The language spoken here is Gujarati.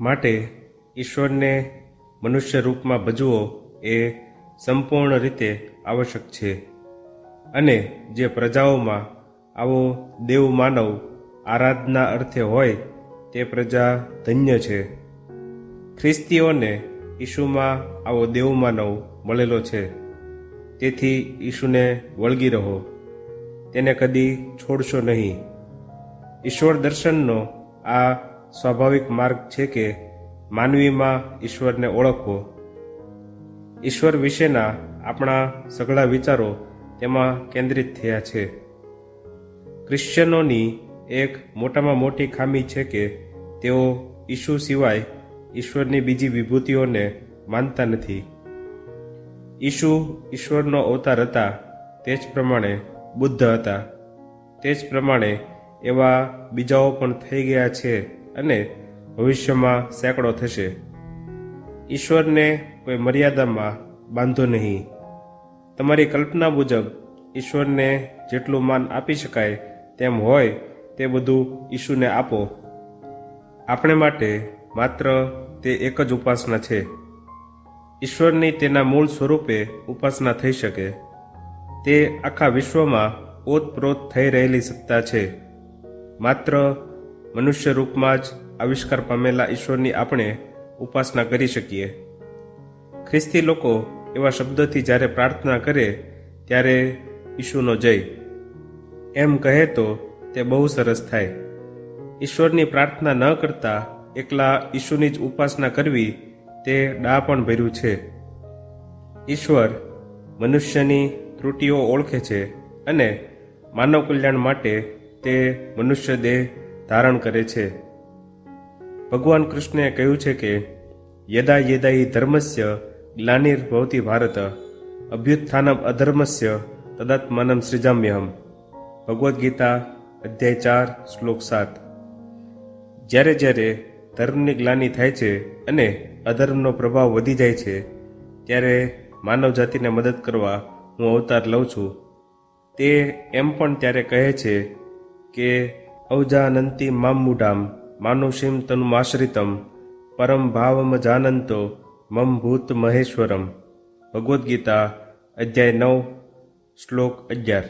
માટે ઈશ્વરને મનુષ્ય રૂપમાં ભજવો એ સંપૂર્ણ રીતે આવશ્યક છે. અને જે પ્રજાઓમાં આવો દેવ માનવ આરાધના અર્થે હોય તે પ્રજા ધન્ય છે. ખ્રિસ્તીઓને ઈશુમાં આવો દેવ માનવ મળેલો છે. તેથી ઈશુને વળગી રહો. તેને કદી છોડશો નહીં. ઈશ્વર દર્શનનો આ સ્વાભાવિક માર્ગ છે કે માનવીમાં ઈશ્વરને ઓળખવો. ઈશ્વર વિશેના આપણા સઘળા વિચારો તેમાં કેન્દ્રિત થયા છે. ક્રિશ્ચનોની એક મોટામાં મોટી ખામી છે કે તેઓ ઈશુ સિવાય ઈશ્વરની બીજી વિભૂતિઓને માનતા નથી. ઈશુ ઈશ્વરનો અવતાર હતા તે જ પ્રમાણે બુદ્ધ હતા. તે જ પ્રમાણે એવા બીજાઓ પણ થઈ ગયા છે. અને ભવિષ્યમાં સેંકડો થશે. ઈશ્વરને કોઈ મર્યાદામાં બાંધો નહીં. તમારી કલ્પના મુજબ ઈશ્વરને જેટલું માન આપી શકાય તેમ હોય તે બધું ઈશુને આપો. આપણે માટે માત્ર તે એક જ ઉપાસના છે. ઈશ્વરની તેના મૂળ સ્વરૂપે ઉપાસના થઈ શકે. તે આખા વિશ્વમાં ઓતપ્રોત થઈ રહેલી સત્તા છે. માત્ર મનુષ્ય રૂપમાં જ આવિષ્કાર પામેલા ઈશ્વરની આપણે ઉપાસના કરી શકીએ. ખ્રિસ્તી લોકો એવા શબ્દોથી જ્યારે પ્રાર્થના કરે, ત્યારે ઈશુનો જય. એમ કહે તો તે બહુ સરસ થાય. ઈશ્વરની પ્રાર્થના ન કરતા એકલા ઈશુની જ ઉપાસના કરવી તે ડા પણ ભર્યું છે. ઈશ્વર મનુષ્યની ત્રુટિઓ ઓળખે છે અને માનવ કલ્યાણ માટે તે મનુષ્ય દેહ ધારણ કરે છે. ભગવાન કૃષ્ણે કહ્યું છે કે, યદા યદા હિ ધર્મસ્ય ગ્લાનિર્ભવતી ભારત, અભ્યુત્થાનમ અધર્મસ્ય તદાત્માનમ સૃજામ્યહમ. ભગવદ્ ગીતા, અધ્યાય ચાર, શ્લોક સાત. જ્યારે જ્યારે ધર્મની ગ્લાની થાય છે અને અધર્મનો પ્રભાવ વધી જાય છે, ત્યારે માનવ જાતિને મદદ કરવા હું અવતાર લઉં છું. તે એમ પણ ત્યારે કહે છે કે ઔજાનંતી મામુડામ માનુષીમ તનુમાશ્રિતમ પરમ ભાવમ જાનંતો મમ ભૂત મહેશ્વરમ ભગવદ્ ગીતા અધ્યાય નવ શ્લોક અગિયાર